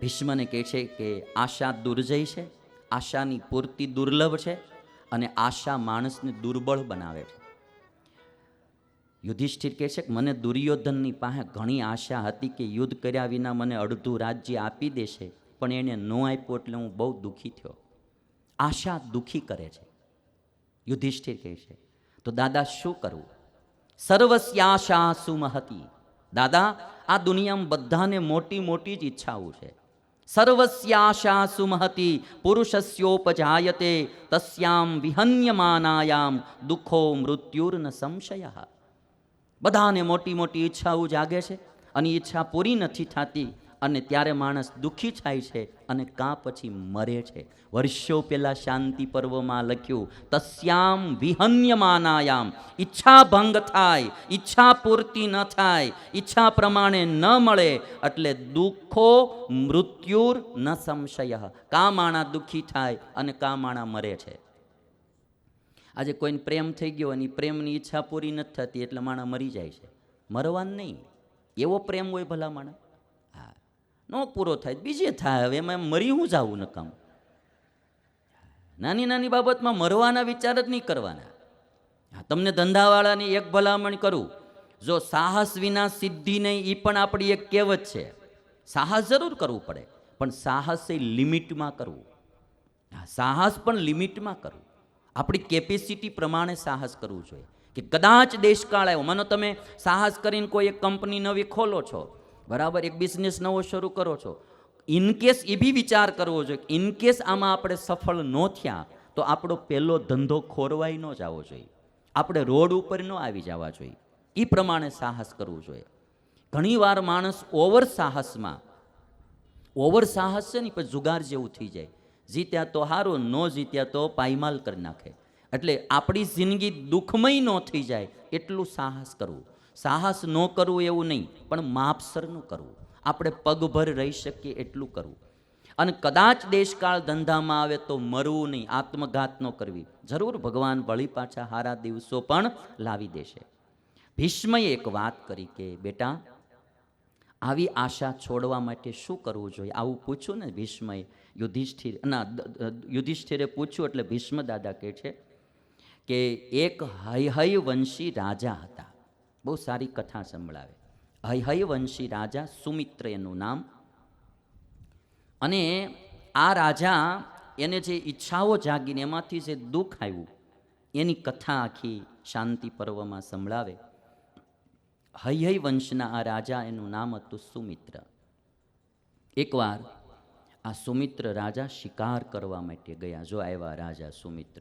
ભીષ્મને કહે છે કે આશા દુર્જય છે આશાની પૂર્તિ દુર્લભ છે અને આશા માણસને દુર્બળ બનાવે છે યુધિષ્ઠિર કહે છે કે મને દુર્યોધનની પાસે ઘણી આશા હતી કે યુદ્ધ કર્યા વિના મને અડધું રાજ્ય આપી દેશે, પણ એને ન આપ્યું એટલે હું બહુ દુઃખી થયો. આશા દુઃખી કરે છે. યુધિષ્ઠિર કહે છે. તો દાદા શું કરવું? સર્વસ્યાશા સુમહતી દાદા, આ દુનિયામાં બધાને મોટી મોટી જ ઈચ્છાઓ છે. સર્વસ્યાશા સુમહતી પુરુષસ્યોપજાયતે, તસ્યામ વિહન્યમાનાયામ, દુઃખો મૃત્યુર્ન સંશય. બધાને મોટી મોટી ઈચ્છાઓ જાગે છે. અને ઈચ્છા પૂરી નથી થતી. અને ત્યારે માણસ દુઃખી થાય છે અને કાં પછી મરે છે. વર્ષો પહેલાં શાંતિ પર્વમાં લખ્યું, તસ્યામ વિહન્યમાનાયામ. ઈચ્છા ભંગ થાય, ઈચ્છા પૂર્તિ ન થાય, ઈચ્છા પ્રમાણે ન મળે, એટલે દુઃખો મૃત્યુર ન સંશય. કા માણા દુઃખી થાય અને કા માણા મરે છે. આજે કોઈને પ્રેમ થઈ ગયો અને પ્રેમની ઈચ્છા પૂરી નથી થતી, એટલે માણસ મરી જાય છે. મરવાનું નહીં. એવો પ્રેમ હોય ભલા માણસ? હા નો પૂરો થાય, બીજે થાય, હવે એમાં મરી હું જાવું નકામ નાની નાની બાબતમાં મરવાના વિચાર જ નહીં કરવાના. તમને ધંધાવાળાની એક ભલામણ કરું. જો સાહસ વિના સિદ્ધિ નહીં એ પણ આપણી એક કહેવત છે. સાહસ જરૂર કરવું પડે, પણ સાહસ એ લિમિટમાં કરવું. સાહસ પણ લિમિટમાં કરવું. આપણી કેપેસિટી પ્રમાણે સાહસ કરવું જોઈએ. કે કદાચ દેશકાળ આવ્યો. માનો તમે સાહસ કરીને કોઈ એક કંપની નવી ખોલો છો. બરાબર? એક બિઝનેસ નવો શરૂ કરો છો. ઇનકેસ એ બી વિચાર કરવો જોઈએ ઇનકેસ આમાં આપણે સફળ ન થયા, તો આપણો પહેલો ધંધો ખોરવાઈ ન જવો જોઈએ. આપણે રોડ ઉપર ન આવી જવા જોઈએ. એ પ્રમાણે સાહસ કરવું જોઈએ. ઘણીવાર માણસ ઓવર સાહસમાં, ઓવર સાહસ છે ને પછી જુગાર જેવું થઈ જાય. જીત્યા તો હારો, ન જીત્યા તો પાયમાલ કરી નાખે. એટલે આપણી જિંદગી દુઃખમય ન થઈ જાય, એટલું સાહસ કરવું. સાહસ ન કરવું એવું નહીં, પણ માપસરનું કરવું. આપણે પગભર રહી શકીએ એટલું કરવું. અને કદાચ દેશકાળ ધંધામાં આવે તો મરવું નહીં, આત્મઘાત ન કરવી. જરૂર ભગવાન વળી પાછા હારા દિવસો પણ લાવી દેશે. ભીષ્મએ એક વાત કરી કે, બેટા, આવી આશા છોડવા માટે શું કરવું જોઈએ? આવું પૂછ્યું ને ભીષ્મએ યુધિષ્ઠિર, ના યુધિષ્ઠિરે પૂછ્યું એટલે ભીષ્મ દાદા કહે છે કે, એક હય વંશી રાજા હતા. બહુ સારી કથા સંભળાવે. હૈહય વંશી રાજા સુમિત્ર એનું નામ. અને આ રાજા એને જે ઈચ્છાઓ જાગીને એમાંથી જે દુઃખ આવ્યું, એની કથા આખી શાંતિ પર્વમાં સંભળાવે. હૈહય વંશના આ રાજા એનું નામ હતું સુમિત્ર. એકવાર આ સુમિત્ર રાજા શિકાર કરવા માટે ગયા. જો આવ્યા રાજા સુમિત્ર.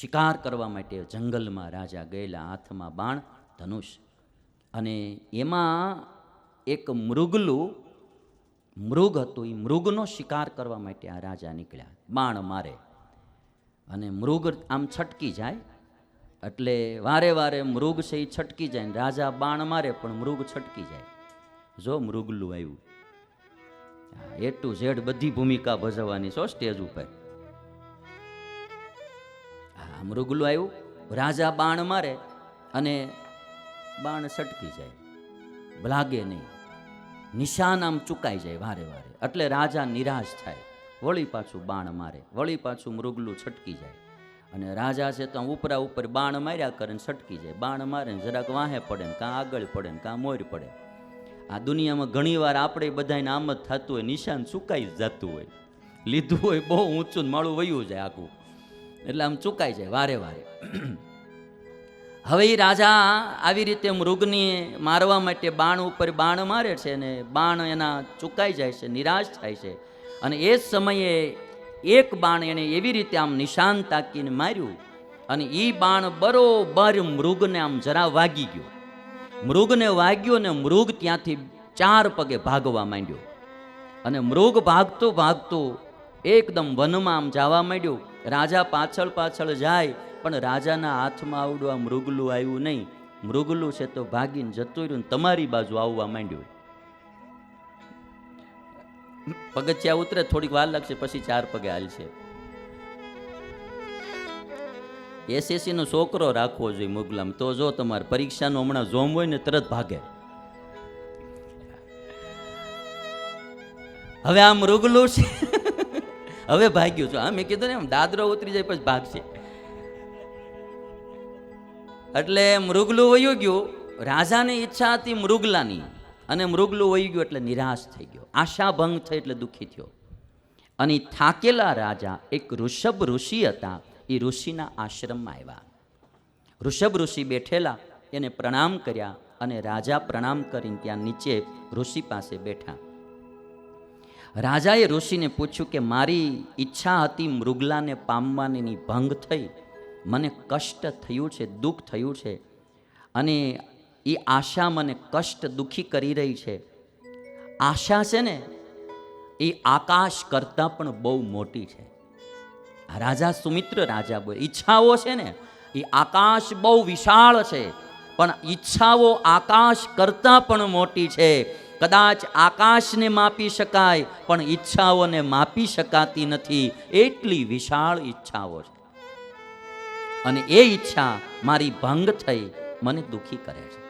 શિકાર કરવા માટે જંગલમાં રાજા ગયેલા હાથમાં બાણ, ધનુષ. અને એમાં એક મૃગલું, મૃગ હતું, એ મૃગનો શિકાર કરવા માટે આ રાજા નીકળ્યા. બાણ મારે. અને મૃગ આમ છટકી જાય. એટલે વારે વારે મૃગ છે એ છટકી જાય ને રાજા બાણ મારે, પણ મૃગ છટકી જાય. જો મૃગલું આવ્યું. એ ટુ ઝેડ બધી ભૂમિકા ભજવવાની છો સ્ટેજ ઉપર. હા મૃગલું આવ્યું. રાજા બાણ મારે અને બાણ છટકી જાય. લાગે નહીં. નિશાન આમ ચૂકાઈ જાય વારે વારે. એટલે રાજા નિરાશ થાય. વળી પાછું બાણ મારે. વળી પાછું મૃગલું છટકી જાય. અને રાજા છે તો ઉપરા ઉપર બાણ માર્યા કરે ને છટકી જાય. બાણ મારે ને જરાક વાહે પડે ને કાં આગળ પડે ને કાં મોર પડે. આ દુનિયામાં ઘણીવાર આપણે બધાને આમ જ થતું હોય, નિશાન ચૂકાઈ જતું હોય. લીધું હોય બહુ ઊંચું માળું વયું જાય આખું. એટલે આમ ચૂકાય જાય વારે વારે. હવે એ રાજા આવી રીતે મૃગની મારવા માટે બાણ ઉપર બાણ મારે છે ને બાણ એના ચૂકાઈ જાય છે, નિરાશ થાય છે. અને એ જ સમયે એક બાણ એણે એવી રીતે આમ નિશાન તાકીને માર્યું અને એ બાણ બરોબર મૃગને આમ જરા વાગી ગયો. મૃગને વાગ્યો ને મૃગ ત્યાંથી ચાર પગે ભાગવા માંડ્યો. અને મૃગ ભાગતું ભાગતું એકદમ વનમાં આમ જવા માંડ્યું. રાજા પાછળ પાછળ જાય, પણ રાજાના હાથમાં આવડું આ મૃગલું આવ્યું નહીં. મૃગલું છે તો ભાગીને જતું રહ્યું તમારી બાજુ આવવા માંડ્યું પગથિયા ઉતરે, થોડીક વાર લાગશે, પછી ચાર પગે હાલશે. એસએસસી નો છોકરો રાખવો જોઈએ મુગલામ, તો જો તમારે પરીક્ષાનો હમણાં જોમ હોય ને તરત ભાગે. હવે આ મૃગલું છે. હવે ભાગ્યું છું. આ મેં કીધું ને એમ, દાદરો ઉતરી જાય પછી ભાગશે. એટલે મૃગલું વયું ગયું. રાજાની ઈચ્છા હતી મૃગલાની. અને મૃગલું વહી ગયું એટલે નિરાશ થઈ ગયો. આશા ભંગ થઈ એટલે દુઃખી થયો. અને થાકેલા રાજા, એક ઋષભ ઋષિ હતા એ ઋષિના આશ્રમમાં આવ્યા. ઋષભ ઋષિ બેઠેલા, એને પ્રણામ કર્યા અને રાજા પ્રણામ કરીને ત્યાં નીચે ઋષિ પાસે બેઠા. રાજાએ ઋષિને પૂછ્યું કે, મારી ઈચ્છા હતી મૃગલાને પામવાની ભંગ થઈ. મને કષ્ટ થયું છે, દુઃખ થયું છે. અને એ આશા મને કષ્ટ દુઃખી કરી રહી છે. આશા છે ને એ આકાશ કરતાં પણ બહુ મોટી છે. રાજા સુમિત્ર રાજા બોલે, ઈચ્છાઓ છે ને એ આકાશ બહુ વિશાળ છે, પણ ઈચ્છાઓ આકાશ કરતાં પણ મોટી છે. કદાચ આકાશને માપી શકાય, પણ ઈચ્છાઓને માપી શકાતી નથી. એટલી વિશાળ ઈચ્છાઓ છે. અને એ ઈચ્છા મારી ભંગ થઈ, મને દુઃખી કરે છે.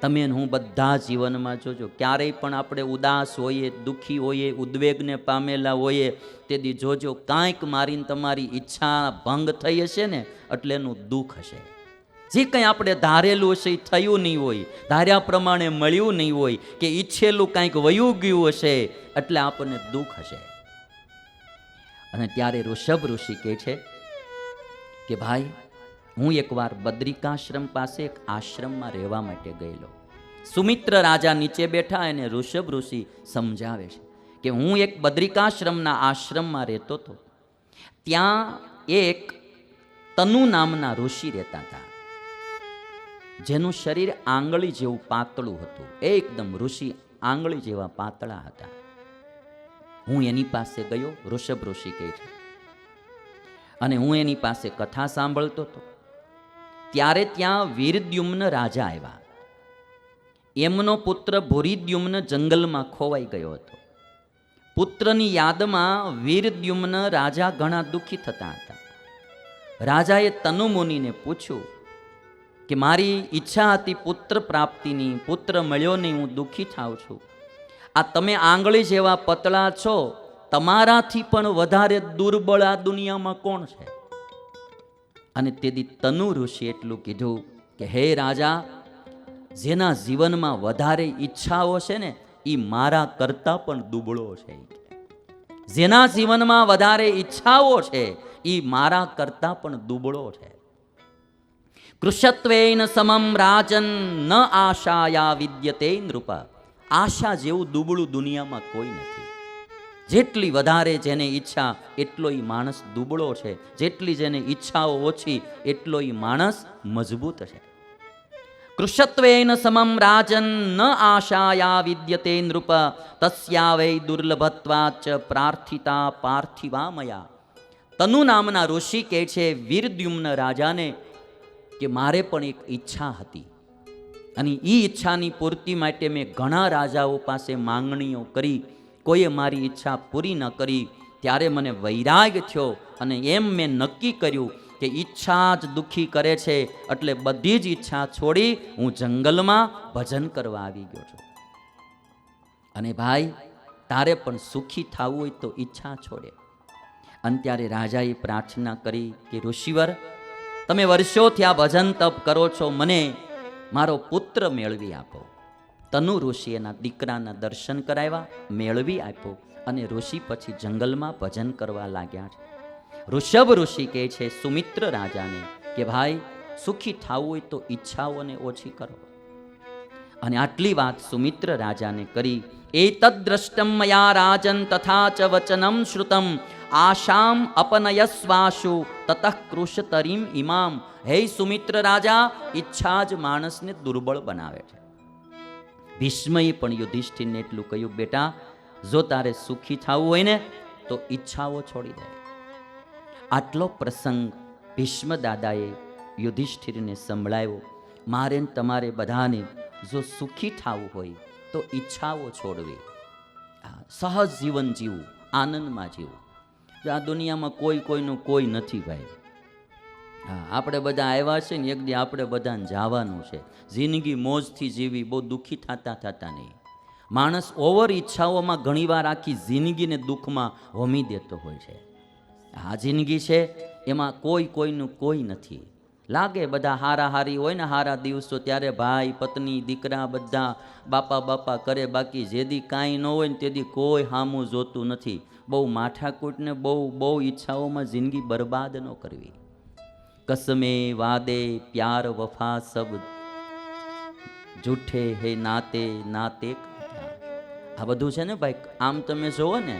તમે હું બધા જીવનમાં જોજો, ક્યારેય પણ આપણે ઉદાસ હોઈએ, દુઃખી હોઈએ, ઉદ્વેગને પામેલા હોઈએ, તેથી જોજો, કાંઈક મારીને તમારી ઈચ્છા ભંગ થઈ હશે ને, એટલે એનું દુઃખ હશે. જે કંઈ આપણે ધારેલું હશે એ થયું નહીં હોય, ધાર્યા પ્રમાણે મળ્યું નહીં હોય, કે ઈચ્છેલું કાંઈક વયું ગયું હશે, એટલે આપણને દુઃખ હશે. અને ત્યારે ઋષભ ઋષિ કહે છે કે, ભાઈ, હું એકવાર બદ્રિકાશ્રમ પાસે એક આશ્રમમાં રહેવા માટે ગયેલો. સુમિત્ર રાજા નીચે બેઠા અને ઋષભ ઋષિ સમજાવે છે કે, હું એક બદ્રિકાશ્રમના આશ્રમમાં રહેતો હતો. ત્યાં એક તનુ નામના ઋષિ રહેતા હતા. જેનું શરીર આંગળી જેવું પાતળું હતું. એકદમ ઋષિ આંગળી જેવા પાતળા હતા. હું એની પાસે ગયો, ઋષભ ઋષિ કહે છે. અને હું એની પાસે કથા સાંભળતો હતો. ત્યારે ત્યાં વીરદ્યુમ્ન રાજા આવ્યા. એમનો પુત્ર ભૂરિદ્યુમ્ન જંગલમાં ખોવાઈ ગયો હતો. પુત્રની યાદમાં વીરદ્યુમ્ન રાજા ઘણા દુઃખી થતા હતા. રાજાએ તનુમુનિને પૂછ્યું કે મારી ઈચ્છા હતી પુત્ર પ્રાપ્તિની, પુત્ર મળ્યો નહીં, હું દુઃખી થાઉં છું. આ તમે આંગળી જેવા પતળા છો, તમારાથી પણ વધારે દુર્બળ આ દુનિયામાં કોણ છે? અને તેથી તનુ ઋષિ એટલું કીધું કે, હે રાજા, જેના જીવનમાં વધારે ઈચ્છાઓ છે ને એ મારા કરતાં પણ દુબળો છે. જેના જીવનમાં વધારે ઈચ્છાઓ છે એ મારા કરતાં પણ દુબળો છે. કૃષત્વેન સમમ રાજન ન આશાયા વિદ્યતે નૃપ. આશા જેવું દુબળું દુનિયામાં કોઈ નથી. જેટલી વધારે જેને ઈચ્છા એટલો ઈ માણસ દુબળો છે. જેટલી જેને ઈચ્છાઓ ઓછી એટલો ઈ માણસ મજબૂત છે. કૃષત્વેન સમમ રાજન ન આશાયા વિદ્યતે નૃપ. તસ્યા વૈ દુર્લભત્વાચ પ્રાર્થિતા પાર્થિવામયા. તનુ નામના ઋષિ કહે છે, વીરદ્યુમ્ન રાજાને કે મારે પણ એક ઈચ્છા હતી. અને એ ઈચ્છાની પૂર્તિ માટે મેં ઘણા રાજાઓ પાસે માંગણીઓ કરી. કોઈએ મારી ઈચ્છા પૂરી ન કરી, ત્યારે મને વૈરાગ થયો અને એમ મેં નક્કી કર્યું કે ઈચ્છા જ દુઃખી કરે છે, એટલે બધી જ ઈચ્છા છોડી હું જંગલમાં ભજન કરવા આવી ગયો છું. અને ભાઈ, તારે પણ સુખી થવું હોય તો ઈચ્છા છોડે. અને ત્યારે રાજાએ પ્રાર્થના કરી કે ઋષિવર તમે વર્ષોથી આ ભજન તપ કરો છો, મને મારો પુત્ર મેળવી આપો. તનુ ઋષિ એના દીકરાના દર્શન કરાવ્યા, મેળવી આપ્યો અને ઋષિ પછી જંગલમાં ભજન કરવા લાગ્યા છે. ઋષભ ઋષિ કહે છે, સુમિત્ર રાજાને કે ભાઈ, સુખી થવું હોય તો ઈચ્છાઓને ઓછી કરો. અને આટલી વાત સુમિત્ર રાજાને કરી. એ દ્રષ્ટમ મયા રાજન તથા ચ વચનમ શ્રુતમ આશામ અપનયસ્વાશુ તતઃ કૃષતરીમ ઇમામ હે સુમિત્ર રાજા ઈચ્છા જ માણસને દુર્બળ બનાવે છે ભીષ્મએ પણ યુધિષ્ઠિરને એટલું કહ્યું, બેટા, જો તારે સુખી થવું હોય ને, તો ઈચ્છાઓ છોડી દે. આટલો પ્રસંગ ભીષ્મ દાદાએ યુધિષ્ઠિરને સંભળાવ્યો, મારે તમારે બધાને જો સુખી થવું હોય, તો ઈચ્છાઓ છોડવી. સહજ જીવન જીવવું, આનંદમાં જીવવું. આ દુનિયામાં કોઈ કોઈનું કોઈ નથી ભાઈ. હા, આપણે બધા આવ્યા છે ને, એક દી આપણે બધાને જવાનું છે. જિંદગી મોજથી જીવી, બહુ દુઃખી થતા થતા નહીં. માણસ ઓવર ઈચ્છાઓમાં ઘણીવાર આખી જિંદગીને દુઃખમાં હોમી દેતો હોય છે. આ જિંદગી છે, એમાં કોઈ કોઈનું કોઈ નથી. લાગે બધા હારા હારી હોય ને હારા દિવસો ત્યારે ભાઈ, પત્ની, દીકરા બધા બાપા બાપા કરે, બાકી જેદી કાંઈ ન હોય ને તેદી કોઈ હામું જોતું નથી. બહુ માઠાકૂટને બહુ બહુ ઈચ્છાઓમાં જિંદગી બરબાદ ન કરવી. કસમે વાદે પ્યાર વફા સબ જૂઠે હે નાતે નાતે આ બધું છે ને ભાઈ, આમ તમે જોવો ને,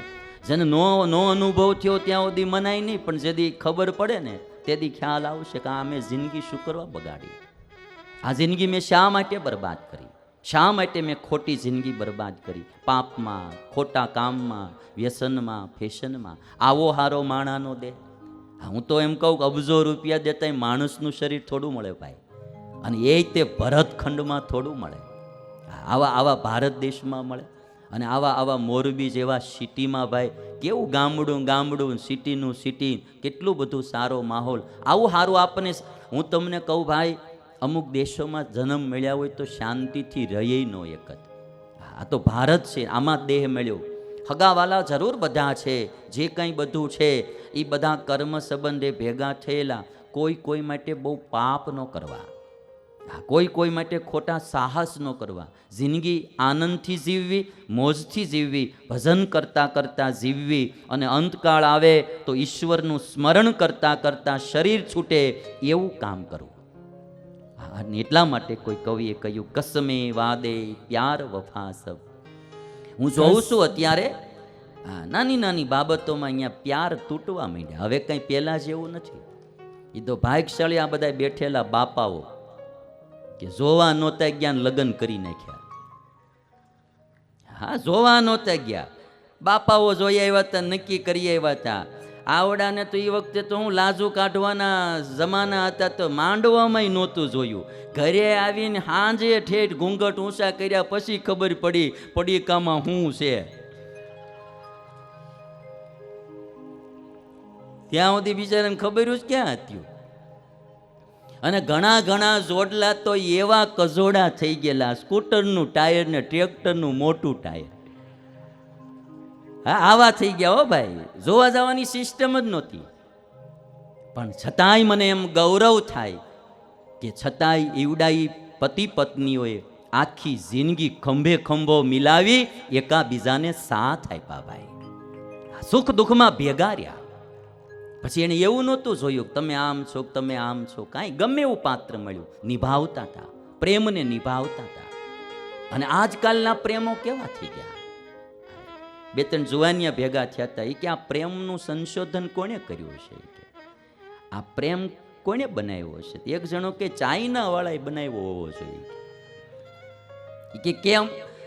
જેને નો નો અનુભવ થયો ત્યાં સુધી મનાય નહીં, પણ જેદી ખબર પડે ને તેદી ખ્યાલ આવશે કે આ મેં જિંદગી શું કરવા બગાડી? આ જિંદગી મેં શા માટે બરબાદ કરી? શા માટે મેં ખોટી જિંદગી બરબાદ કરી? પાપમાં, ખોટા કામમાં, વ્યસનમાં, ફેશનમાં. આવો હારો માણાનો દે હું તો એમ કહું કે અબજો રૂપિયા દેતા માણસનું શરીર થોડું મળે ભાઈ. અને એ તે ભરતખંડમાં થોડું મળે. આવા આવા ભારત દેશમાં મળે. અને આવા આવા મોરબી જેવા સિટીમાં ભાઈ, કેવું ગામડું ગામડું, સિટીનું સિટી, કેટલું બધું સારો માહોલ. આવું સારું આપણને હું તમને કહું ભાઈ, અમુક દેશોમાં જન્મ મળ્યા હોય તો શાંતિથી રહીએ ન એક જ. આ તો ભારત છે, આમાં દેહ મળ્યો. હગાવાલા જરૂર બધા છે, જે કંઈ બધું છે એ બધા કર્મ સંબંધે ભેગા થયેલા. કોઈ કોઈ માટે બહુ પાપ ન કરવા. કોઈ કોઈ માટે ખોટા સાહસ ન કરવા. જિંદગી આનંદથી જીવવી મોજથી જીવવી ભજન કરતાં કરતાં જીવવી અને અંતકાળ આવે તો ઈશ્વરનું સ્મરણ કરતાં કરતાં શરીર છૂટે એવું કામ કરવું. અને એટલા માટે કોઈ કવિએ કહ્યું કસમે વાદે પ્યાર વફા સબ. હું જોઉં છું અત્યારે હા નાની નાની બાબતોમાં અહીંયા પ્યાર તૂટવા માંડ્યા. હવે કંઈ પહેલાં જેવું નથી. એ તો ભાગશાળી આ બધા બેઠેલા બાપાઓ. કે જોવા નહોતા ગયા લગ્ન કરી નાખ્યા. હા, જોવા નહોતા ગયા. બાપાઓ જોઈ આવ્યા હતા, નક્કી કરી આવ્યા હતા. આવડાને તો એ વખતે તો હું લાજુ કાઢવાના જમાના હતા તો માંડવામાં નહોતું જોયું. ઘરે આવીને હાંજે ઠેઠ ઘૂંઘટ ઊંચા કર્યા પછી ખબર પડી, પડીકામાં શું છે. ત્યાં સુધી બિચારાને ખબર જ ક્યાં હતી? અને ઘણા ઘણા જોડલા તો એવા કજોડા થઈ ગયેલા, સ્કૂટરનું ટાયર ને ટ્રેક્ટરનું મોટું ટાયર. હા, આવા થઈ ગયા હો ભાઈ. જોવા જવાની સિસ્ટમ જ નહોતી. પણ છતાંય મને એમ ગૌરવ થાય કે છતાંય ઈવડાઈ પતિ પત્નીઓએ આખી જિંદગી ખંભે ખંભો મિલાવી એકાબીજાને સાથ આપ્યા ભાઈ. સુખ દુઃખમાં ભેગા રહ્યા. પછી એને એવું નહોતું જોયું તમે આમ છો તમે આમ છો. કાંઈ ગમે એવું પાત્ર મળ્યું. નિભાવતા હતા. પ્રેમને નિભાવતા હતા. અને આજકાલના પ્રેમો કેવા થઈ ગયા? બે ત્રણ જુવાનિયા ભેગા થયા હતા. એ કે આ પ્રેમનું સંશોધન કોણે કર્યું છે કે, આ પ્રેમ કોણે બનાવ્યો છે એક જણો કે ચાઇનાવાળાએ બનાવ્યો હોવો જોઈએ. કે, કેમ?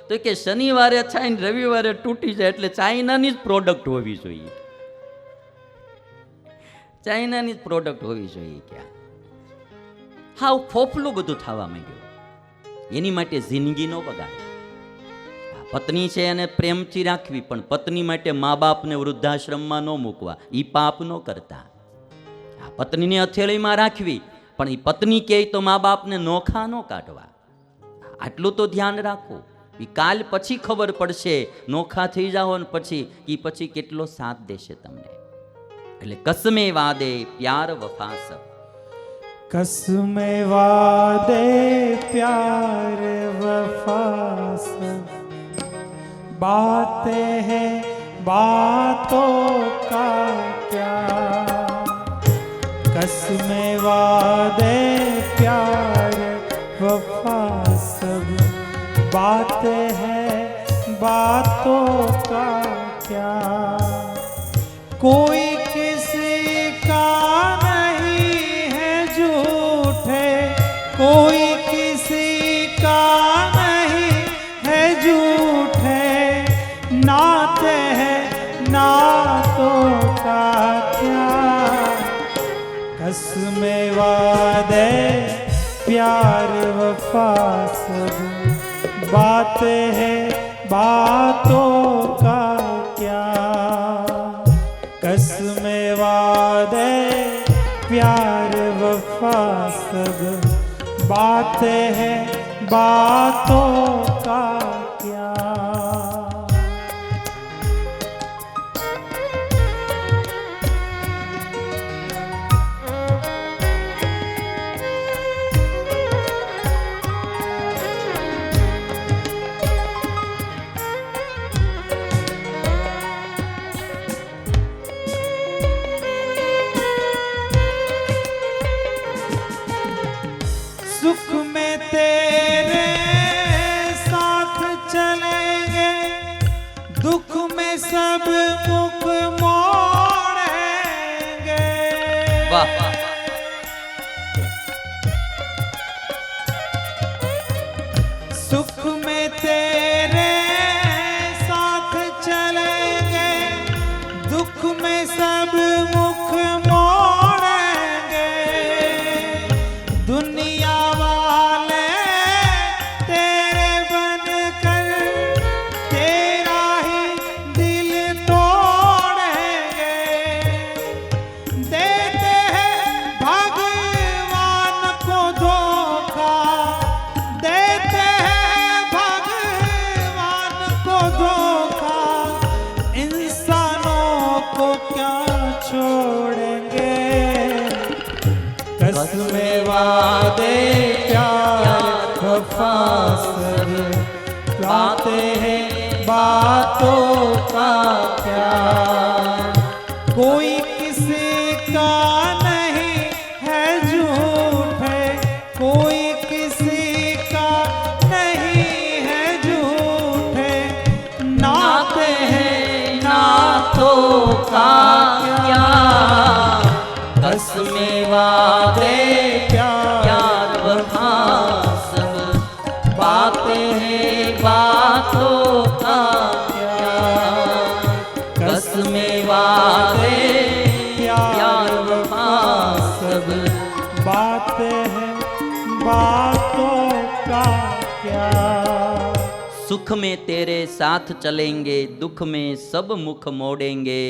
તો કે શનિવારે થાય ને રવિવારે તૂટી જાય એટલે ચાઇનાની જ પ્રોડક્ટ હોવી જોઈએ. ચાઇનાની જ પ્રોડક્ટ હોવી જોઈએ ક્યાં. હાવ ફોફલું બધું થવા માંડ્યું. એની માટે જિંદગીનો બગાડ. આ પત્ની છે એને પ્રેમથી રાખવી, પણ પત્ની માટે મા બાપને વૃદ્ધાશ્રમમાં ન મૂકવા એ પાપ ન કરતા. આ પત્નીને અથેળીમાં રાખવી, પણ એ પત્ની કહે તો મા બાપને નોખા ન કાઢવા. આટલું તો ધ્યાન રાખો. એ કાલ પછી ખબર પડશે, નોખા થઈ જાઓ ને પછી એ પછી કેટલો સાથ દેશે તમને. એટલે કસમે વાદે પ્યાર વફા સબ कसमे वादे प्यार वफा सब बातें हैं बातों का क्या कसमे वादे प्यार वफा सब बातें हैं बातों बातें हैं बातों का क्या कसमे वादे प्यार वफा सब बातें हैं बातों का 对我 सुख में तेरे साथ चलेंगे दुख में सब मुख मोड़ेंगे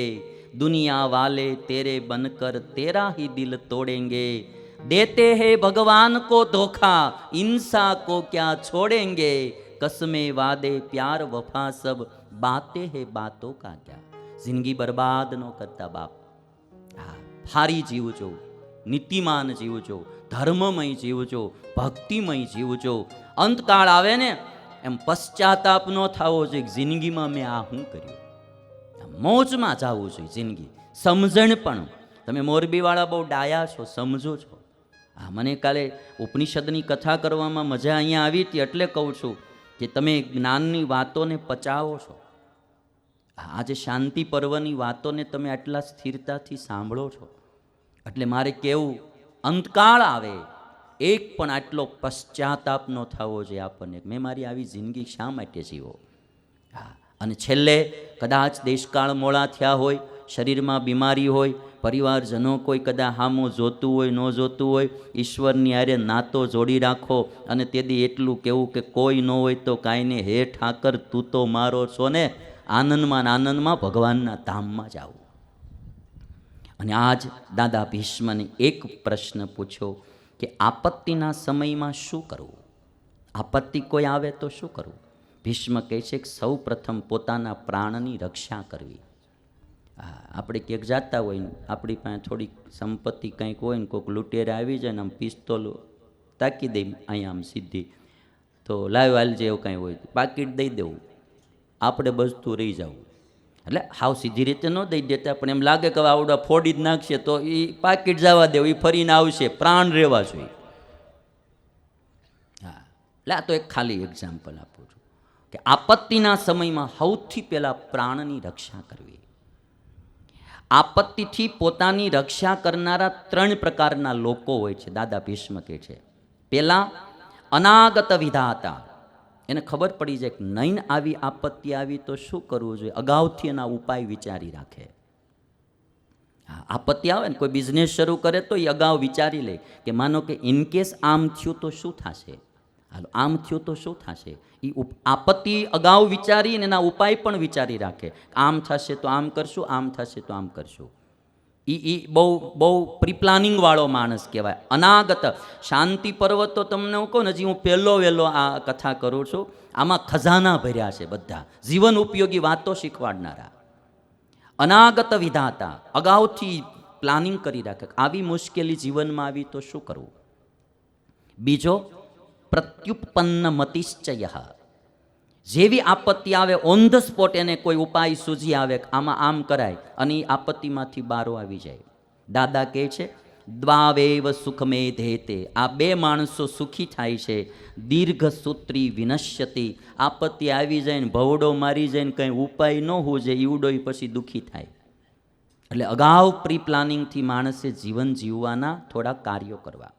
दुनिया वाले तेरे बनकर तेरा ही दिल तोड़ेंगे देते हैं भगवान को धोखा इंसा को क्या छोड़ेंगे कसमें वादे प्यार वफा सब बातें हैं बातों का क्या જિંદગી બરબાદ ન કરતા બાપ હા હારી જીવજો નીતિમાન જીવજો ધર્મમય જીવજો ભક્તિમય જીવજો અંતકાળ આવે ને એમ પશ્ચાતાપ ન થવો જોઈએ જિંદગીમાં મેં આ શું કર્યું? મોજમાં જવું જોઈએ જિંદગી. સમજણ પણ. તમે મોરબીવાળા બહુ ડાયા છો, સમજો છો. હા મને કાલે ઉપનિષદની કથા કરવામાં મજા અહીંયા આવી હતી એટલે કહું છું કે તમે જ્ઞાનની વાતોને પચાવો છો. આજે શાંતિ પર્વની વાતોને તમે આટલા સ્થિરતાથી સાંભળો છો. એટલે મારે કેવું અંતકાળ આવે. એક પણ આટલો પશ્ચાતાપ ન થવો જોઈએ આપણને. મેં મારી આવી જિંદગી શા માટે જીવો? હા, અને છેલ્લે, કદાચ દેશકાળ મોળા થયા હોય, શરીરમાં બીમારી હોય, પરિવારજનો કોઈ કદા હામો જોતું હોય, ન જોતું હોય, ઈશ્વરની આરે નાતો જોડી રાખો અને તેથી એટલું કહેવું કે કોઈ ન હોય તો કાંઈ ને હે ઠાકર તું તો મારો છો ને, આનંદમાં આનંદમાં ભગવાનના ધામમાં જાઓ. અને આજ દાદા ભીષ્મને એક પ્રશ્ન પૂછ્યો કે આપત્તિના સમયમાં શું કરવું? આપત્તિ કોઈ આવે તો શું કરવું? ભીષ્મ કહે છે કે સૌ પ્રથમ પોતાના પ્રાણની રક્ષા કરવી. હા, આપણે ક્યાંક જાતા હોય ને, આપણી પાસે થોડીક સંપત્તિ કંઈક હોય ને, કોઈક લૂંટેરે આવી જાય ને, આમ પિસ્તોલ તાકી દઈ અહીંયા આમ સીધી. તો લાવ હાલ એવું કાંઈ હોય પાકીટ દઈ દેવું. આપણે બસતું રહી જવું. એટલે હાવ સીધી રીતે ન દઈ દેતા, પણ એમ લાગે કે આવડા ફોડી જ નાખશે તો એ પાકીટ જવા દેવું એ ફરીને આવશે, પ્રાણ રહેવા જોઈએ. હા, એટલે આ તો એક ખાલી એક્ઝામ્પલ આપું છું, કે આપત્તિના સમયમાં સૌથી પહેલાં પ્રાણની રક્ષા કરવી. આપત્તિથી પોતાની રક્ષા કરનારા ત્રણ પ્રકારના લોકો હોય છે, દાદા ભીષ્મ કહે છે. પહેલાં અનાગત વિધાતા એને ખબર પડી જાય કે નહીં આવી આપત્તિ આવી તો શું કરવું જોઈએ? અગાઉથી એના ઉપાય વિચારી રાખે. હા, આપત્તિ આવે ને, કોઈ બિઝનેસ શરૂ કરે તો એ અગાઉ વિચારી લે કે માનો કે ઇનકેસ આમ થયું તો શું થશે? હાલો, આમ થયું તો શું થશે? એ આપત્તિ અગાઉ વિચારીને એના ઉપાય પણ વિચારી રાખે. આમ થશે તો આમ કરશું, આમ થશે તો આમ કરશું. એ એ બહુ બહુ પ્રી પ્લાનિંગવાળો માણસ કહેવાય. અનાગત, શાંતિ પર્વત તો તમને હું કહું ને, હજી હું પહેલો વહેલો આ કથા કરું છું. આમાં ખજાના ભર્યા છે બધા. જીવન ઉપયોગી વાતો શીખવાડનારા. અનાગત વિધાતા, અગાઉથી પ્લાનિંગ કરી રાખે. આવી મુશ્કેલી જીવનમાં આવી તો શું કરવું? બીજો પ્રત્યુત્પન્ન મતિશ્ચય. જેવી આપત્તિ આવે ઓન ધ સ્પોટ એને કોઈ ઉપાય સૂજી આવે, આમાં આમ કરાય, અને એ આપત્તિમાંથી બારો આવી જાય. દાદા કહે છે, દ્વાવેવ સુખમે ધેતે. આ બે માણસો સુખી થાય છે. દીર્ઘ સૂત્રી વિનશ્યતિ. આપત્તિ આવી જાય ને ભવડો મારી જાય ને કંઈ ઉપાય ન હોજે ઈવડોય પછી દુઃખી થાય. એટલે અગાઉ પ્રી પ્લાનિંગથી માણસે જીવન જીવવાના થોડા કાર્યો કરવા.